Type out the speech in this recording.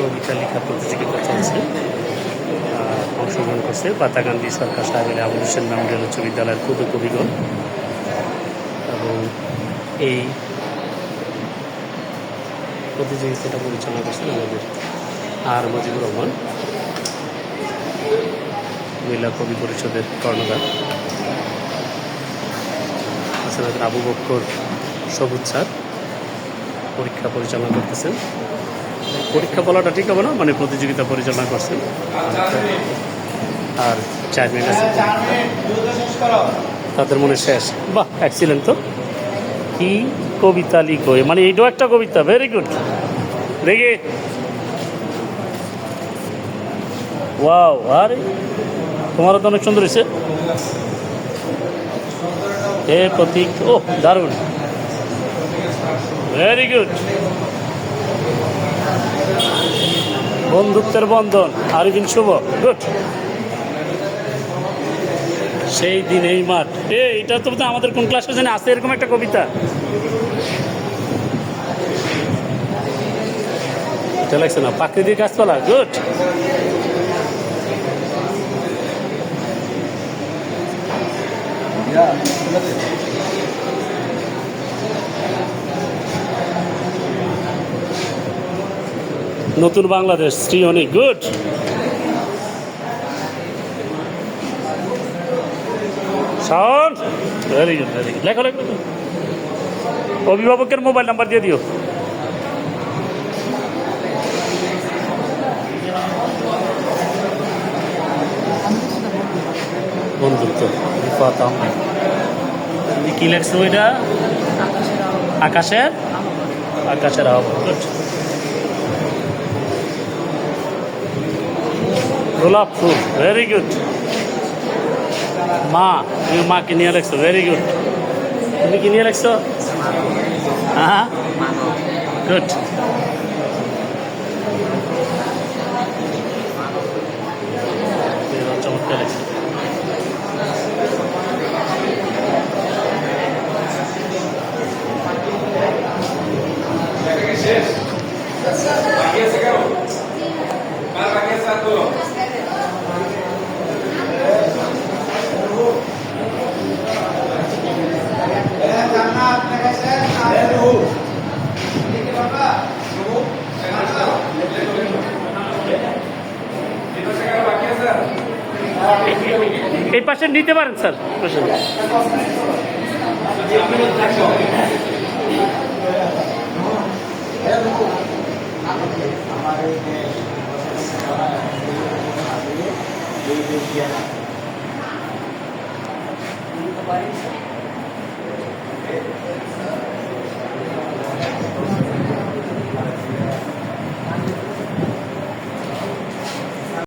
কবিতা লেখা প্রতিযোগিতা চলছে। অংশগ্রহণ করছে পাতাকান্দি সরকার সাহেবের আবুল হোসেন মেমোরিয়াল উচ্চ বিদ্যালয়ের ক্ষুদ্র কবিগণ। এবং এই প্রতিযোগিতাটা পরিচালনা করছেন আমাদের আর মজিবুর রহমান। মহিলা কবি পরিষদের কর্ণধার। আছেন আবু বক্কর সবুজ স্যার। পরীক্ষা পরিচালনা করতেছেন। পরীক্ষা বলাটা ঠিক হবে না মানে প্রতিযোগিতা পরিচালনা করছেন। আর চার মিনিট আছে। তাদের মনে শেষ। বাহ অ্যাক্সিলেন্ট তো। কি কবিতা লিখো মানে এইটাও একটা কবিতা ভেরি গুড দেখে ওয়াও আরে, তোমারও তো অনেক সুন্দর হয়েছে। এ প্রতীক ও দারুণ। ভেরি গুড বন্ধুত্বের বন্ধন আরিবিন শুভ গুড সেই দিন, এই মাঠ। এ, এটা তো আমাদের কোন ক্লাসে জানে আছে? এরকম একটা কবিতা। এটা লাগছে না, প্রাকৃতিক গাছপালা গুড নতুন বাংলাদেশ, শ্রী অনেক good. Shaon very good very good লেখো লেখো। অভিভাবকের মোবাইল নাম্বার দিয়ে দিও। বন্ধুত্ব রিফাত আহমেদ। কি লেখছো এটা আকাশের আকাশের আহ্বান গোলাপ ফুল ভেরি গুড মা, তুমি মাকে নিয়ে রাখছো ভেরি গুড তুমি কি নিয়ে রাখছো হ্যাঁ গুড চমৎকার লাগছে এই পাশে নিতে পারেন স্যার পাশে।